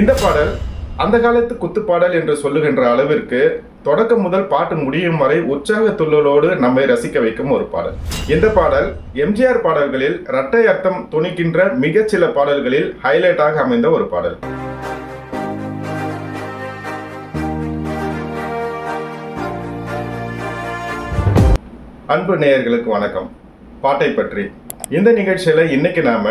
இந்த பாடல் அந்த காலத்து குத்துப்பாடல் என்று சொல்லுகின்ற அளவிற்கு தொடக்கம் முதல் பாட்டு முடியும் வரை உற்சாக துள்ளலோடு நம்மை ரசிக்க வைக்கும் ஒரு பாடல். இந்த பாடல் எம்ஜிஆர் பாடல்களில் இரட்டை அர்த்தம் துணிக்கின்ற மிகச்சில பாடல்களில் ஹைலைட்டாக அமைந்த ஒரு பாடல். அன்பு நேயர்களுக்கு வணக்கம். பாட்டை பற்றி. இந்த நிகழ்ச்சியில இன்னைக்கு நாம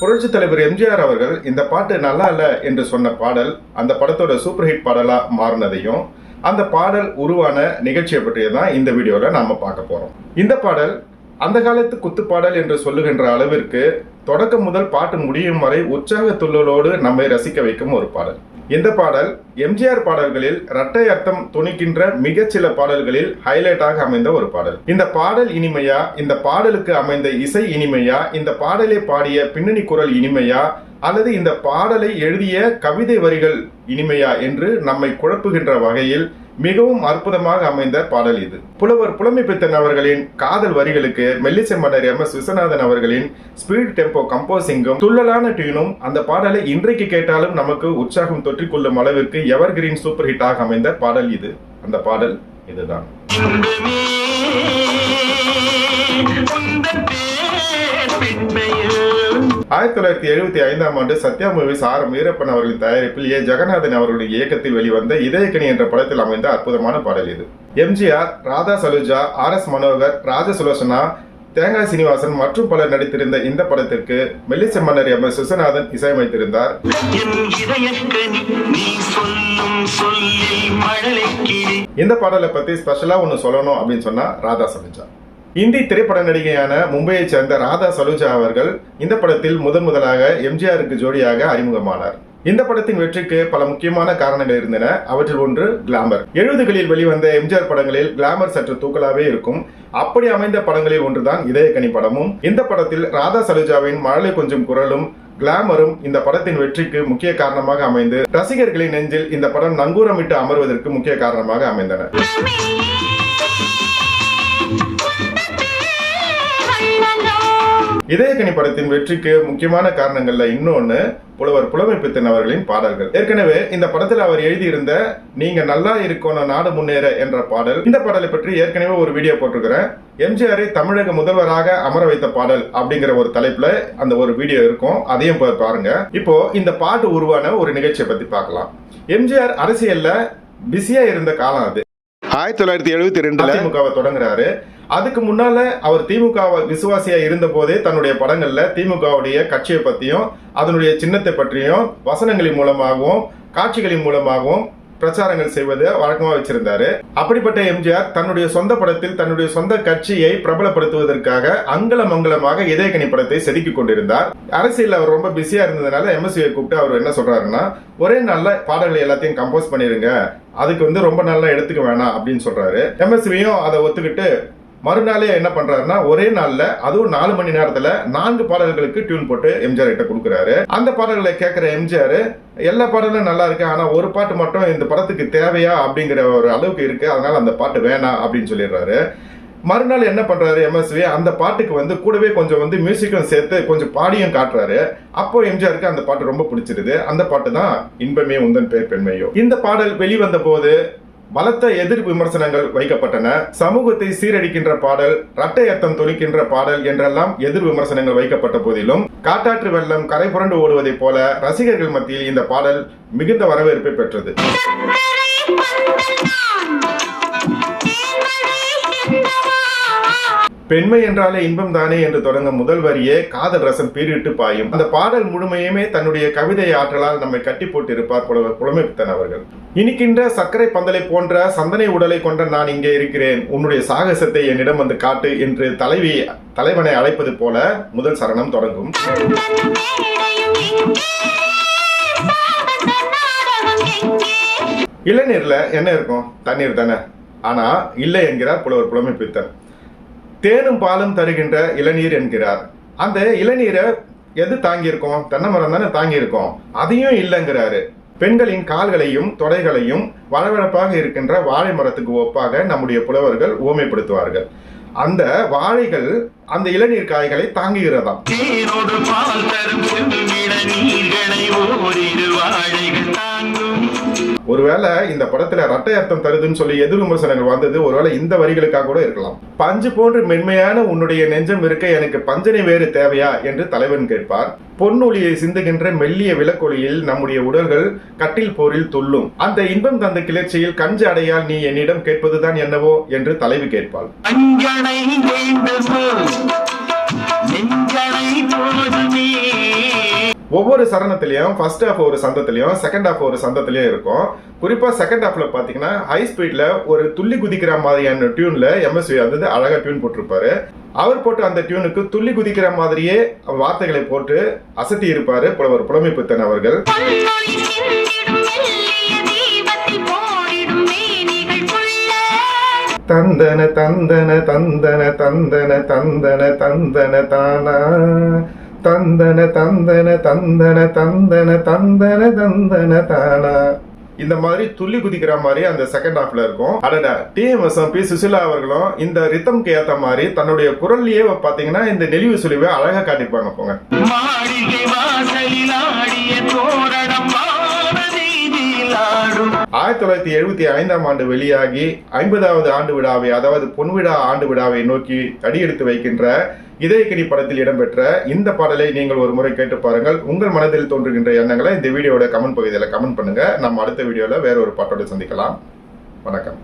புரட்சி தலைவர் எம்ஜிஆர் அவர்கள் இந்த பாட்டு நல்லா இல்ல என்று சொன்ன பாடல் அந்த படத்தோட சூப்பர் ஹிட் பாடலா மாறினதையும் அந்த பாடல் உருவான நிகழ்ச்சியை பற்றிய தான் இந்த வீடியோல நாம பார்க்க போறோம். இந்த பாடல் அந்த காலத்து குத்துப்பாடல் என்று சொல்லுகின்ற அளவிற்கு தொடக்கம் முதல் பாட்டு முடியும் வரை உற்சாக துள்ளலோடு நம்மை ரசிக்க வைக்கும் ஒரு பாடல். இந்த பாடல் எம்ஜிஆர் பாடல்களில் இரட்டை அர்த்தம் துணிக்கின்ற மிகச்சில பாடல்களில் ஹைலைட்டாக அமைந்த ஒரு பாடல். இந்த பாடல் இனிமையா? இந்த பாடலுக்கு அமைந்த இசை இனிமையா? இந்த பாடலை பாடிய பின்னணி குரல் இனிமையா? அல்லது இந்த பாடலை எழுதிய கவிதை வரிகள் இனிமையா என்று நம்மை குழப்புகின்ற வகையில் மிகவும் அற்புதமாக அமைந்த பாடல் இது. புலவர் புலமை பித்தன் அவர்களின் காதல் வரிகளுக்கு மெல்லிசை மன்னர் எம். எஸ். விஸ்வநாதன் அவர்களின் ஸ்பீட் டெம்போ கம்போசிங்கும் துள்ளலான டியூனும் அந்த பாடலை இன்றைக்கு கேட்டாலும் நமக்கு உற்சாகம் தொற்றிக்கொள்ளும் அளவிற்கு எவர் கிரீன் சூப்பர் ஹிட்டாக அமைந்த பாடல் இது. அந்த பாடல் இதுதான். ஆயிரத்தி தொள்ளாயிரத்தி எழுபத்தி ஐந்தாம் ஆண்டு சத்யா மூவிஸ் ஆர் வீரப்பன் அவர்களின் தயாரிப்பில் ஏ. ஜெகநாதன் அவர்களுடைய இயக்கத்தில் வெளிவந்த இதயக்கனி என்ற படத்தில் அமைந்த அற்புதமான பாடல் இது. MGR Radha Saluja R. S. Manohar Raja Sulochana Thengai Srinivasan மற்றும் பலர் நடித்திருந்த இந்த படத்திற்கு மெல்லிசை மன்னர் எம். எஸ். விஸ்வநாதன் இசையமைத்திருந்தார். இந்த பாடலை பத்தி ஸ்பெஷலா ஒன்னு சொல்லணும் அப்படின்னு சொன்னா ராதா சலுஜா இந்தி திரைப்பட நடிகையான மும்பையைச் சேர்ந்த ராதா சலுஜா அவர்கள் இந்த படத்தில் முதன் முதலாக எம்ஜிஆருக்கு ஜோடியாக அறிமுகமானார். இந்த படத்தின் வெற்றிக்கு பல முக்கியமான காரணங்கள் இருந்தன. அவற்றில் ஒன்று கிளாமர் எழுபதுகளில் வெளிவந்த எம்ஜிஆர் படங்களில் கிளாமர் சற்று தூக்கலாவே இருக்கும். அப்படி அமைந்த படங்களில் ஒன்றுதான் இதயக்கனி படமும். இந்த படத்தில் ராதா சலுஜாவின் மழலை கொஞ்சம் குரலும் கிளாமரும் இந்த படத்தின் வெற்றிக்கு முக்கிய காரணமாக அமைந்து ரசிகர்களின் நெஞ்சில் இந்த படம் நங்கூரமிட்டு அமர்வதற்கு முக்கிய காரணமாக அமைந்தன. இதயக்கனி படத்தின் வெற்றிக்கு முக்கியமான காரணங்கள்ல இன்னொன்னு புலவர் புலமை பித்தன் அவர்களின் பாடல்கள். ஏற்கனவே இந்த படத்தில் அவர் எழுதியிருந்த நீங்க நல்லா இருக்கணும் நாடு முன்னேற என்ற பாடல். இந்த பாடலை பற்றி ஏற்கனவே ஒரு வீடியோ போட்டிருக்கிறேன். எம்ஜிஆரை தமிழக முதல்வராக அமர வைத்த பாடல் அப்படிங்கிற ஒரு தலைப்புல அந்த ஒரு வீடியோ இருக்கும். அதையும் பாருங்க. இப்போ இந்த பாட்டு உருவான ஒரு நிகழ்ச்சியை பத்தி பார்க்கலாம். எம்ஜிஆர் அரசியல்ல பிஸியா இருந்த காலம் அது. ஆயிரத்தி தொள்ளாயிரத்தி எழுபத்தி ரெண்டுல திமுகவை தொடங்குறாரு. அதுக்கு முன்னால அவர் திமுக விசுவாசியா இருந்த போதே தன்னுடைய படங்கள்ல திமுகவுடைய கட்சியை பத்தியும் அதனுடைய சின்னத்தை பற்றியும் வசனங்களின் மூலமாகவும் காட்சிகளின் மூலமாகவும் பிரச்சாரங்கள் செய்வது வழக்கமாக வச்சிருந்தாரு. அப்படிப்பட்ட எம்ஜிஆர் தன்னுடைய சொந்த படத்தில் தன்னுடைய சொந்த கட்சியை பிரபலப்படுத்துவதற்காக அங்கல மங்கலமாக இதயக்கணி படத்தை செதுக்கி கொண்டிருந்தார். அரசியல் அவர் ரொம்ப பிஸியா இருந்ததுனால எம்எஸ்வியை கூப்பிட்டு அவர் என்ன சொல்றாருன்னா ஒரே நல்ல பாடல்களை எல்லாத்தையும் கம்போஸ் பண்ணிருங்க. அதுக்கு வந்து ரொம்ப நல்லா எடுத்துக்க வேணாம் அப்படின்னு சொல்றாரு. எம்எஸ்வியும் அதை ஒத்துக்கிட்டு மறுநாளே என்ன பண்றாருன்னா ஒரே நாள்ல அதுவும் நாலு மணி நேரத்துல நான்கு பாடல்களுக்கு டியூன் போட்டு எம்ஜிஆர் கிட்ட கொடுக்குறாரு. அந்த பாடல்களை கேட்கிற எம்ஜிஆர் எல்லா பாடலும் நல்லா இருக்கு ஆனா ஒரு பாட்டு மட்டும் இந்த படத்துக்கு தேவையா அப்படிங்கிற ஒரு அளவுக்கு இருக்கு அதனால அந்த பாட்டு வேணாம் அப்படின்னு சொல்லிடுறாரு. மறுநாள் என்ன பண்றாரு எம்எஸ்வி அந்த பாட்டுக்கு வந்து கூடவே கொஞ்சம் வந்து மியூசிக்கும் சேர்த்து கொஞ்சம் பாடியும் காட்டுறாரு. அப்போ எம்ஜிஆருக்கு அந்த பாட்டு ரொம்ப பிடிச்சிருது. அந்த பாட்டு தான் இன்பமே உந்தன் பேர் பெண்மையோ. இந்த பாடல் வெளிவந்த போது பலத்த எதிர் விமர்சனங்கள் வைக்கப்பட்டன. சமூகத்தை சீரடிக்கின்ற பாடல் ரட்டை அர்த்தம் தொழிக்கின்ற பாடல் என்றெல்லாம் எதிர் விமர்சனங்கள் வைக்கப்பட்ட போதிலும் காட்டாற்று வெள்ளம் கரை புரண்டு ஓடுவதைப் போல ரசிகர்கள் மத்தியில் இந்த பாடல் மிகுந்த வரவேற்பை பெற்றது. பெண்மை என்றாலே இன்பம் தானே என்று தொடங்கும் முதல் வரியே காதல் ரசம் பீரிட்டு பாயும். அந்த பாடல் முழுமையுமே தன்னுடைய கவிதை ஆற்றலால் நம்மை கட்டி போட்டு இருப்பார் புலவர் புலமைப்பித்தன் அவர்கள். இனிக்கின்ற சர்க்கரை பந்தலை போன்ற சந்தனை உடலை கொண்ட நான் இங்கே இருக்கிறேன். உன்னுடைய சாகசத்தை என்னிடம் வந்து காட்டு என்று தலைவி தலைவனை அழைப்பது போல முதல் சரணம் தொடங்கும். இளநீர்ல என்ன இருக்கும்? தண்ணீர் தானே. ஆனா இல்லை என்கிறார் புலவர் புலமைப்பித்தன். தேனும் பாலும் தருகின்ற இளநீர் என்கிறார். அந்த இளநீரை எது தாங்கியிருக்கோம்? தென்னை மரம் தானே தாங்கியிருக்கோம். அதையும் இல்லைங்கிறாரு. பெண்களின் கால்களையும் தொடைகளையும் வளவளப்பாக இருக்கின்ற வாழை மரத்துக்கு ஒப்பாக நம்முடைய புலவர்கள் ஊமைப்படுத்துவார்கள். அந்த வாழைகள் அந்த இளநீர் காய்களை தாங்குகிறதாம். ஒருவேளை இந்த படத்துல ரட்டை அர்த்தம் தருதுன்னு சொல்லி எதிர் விமர்சனங்கள் வந்தது ஒருவேளை இந்த வரிகளுக்காக கூட இருக்கலாம். பஞ்சு போன்று மென்மையான உன்னுடைய நெஞ்சம் இருக்க எனக்கு பஞ்சனை வேறு தேவையா என்று தலைவன் கேட்பார். பொன்னொழியை சிந்துகின்ற மெல்லிய விளக்கொலியில் நம்முடைய உடல்கள் கட்டில் போரில் துள்ளும். அந்த இன்பம் தந்த கிளர்ச்சியில் கஞ்ச அடையால் நீ என்னிடம் கேட்பதுதான் என்னவோ என்று தலைவி கேட்பாள். ஒவ்வொரு சரணத்திலையும் ஃபர்ஸ்ட் ஹாஃப் ஒரு சந்தத்திலையும் செகண்ட் ஹாஃப் ஒரு சந்தத்திலையும் இருக்கும். குறிப்பா செகண்ட் ஹாஃப்ல பாத்தீங்கன்னா ஹை ஸ்பீட்ல ஒரு துள்ளி குதிக்கிற மாதிரியான டியூன்ல எம்எஸ்வி அதாவது அழகா டியூன் போட்டிருப்பாரு. அவர் போட்ட அந்த டியூனுக்கு துள்ளி குதிக்கிற மாதிரியே வார்த்தைகளை போட்டு அசத்தி இருப்பாரு புலவர் புலமை பித்தன் அவர்கள். தந்தன தந்தன தந்தன தந்தன தந்தன தந்தன தானா. தந்தன தந்தன தந்தன தந்தன தந்தன தந்தன தானா. இந்த மாதிரி துள்ளி குதிக்கிற மாதிரி அந்த செகண்ட் ஹாஃப்ல இருக்கும். அடடா டிஎம்எஸ் பி சுசிலா அவர்களும் இந்த ரித்தம்க்கு ஏத்த மாதிரி தன்னுடைய குரல்லையே பாத்தீங்கன்னா இந்த நெளிவு சுழிவை அழகா காட்டிப்பாங்க போங்க. ஆயிரத்தி தொள்ளாயிரத்தி எழுபத்தி ஐந்தாம் ஆண்டு வெளியாகி ஐம்பதாவது ஆண்டு விழாவை அதாவது பொன்விழா ஆண்டு விழாவை நோக்கி அடியெடுத்து வைக்கின்ற இதயக்கடி படத்தில் இடம்பெற்ற இந்த பாடலை நீங்கள் ஒரு முறை கேட்டு பாருங்கள். உங்கள் மனதில் தோன்றுகின்ற எண்ணங்களை இந்த வீடியோட கமெண்ட் பகுதியில் கமெண்ட் பண்ணுங்க. நம்ம அடுத்த வீடியோவில் வேற ஒரு பாட்டோட சந்திக்கலாம். வணக்கம்.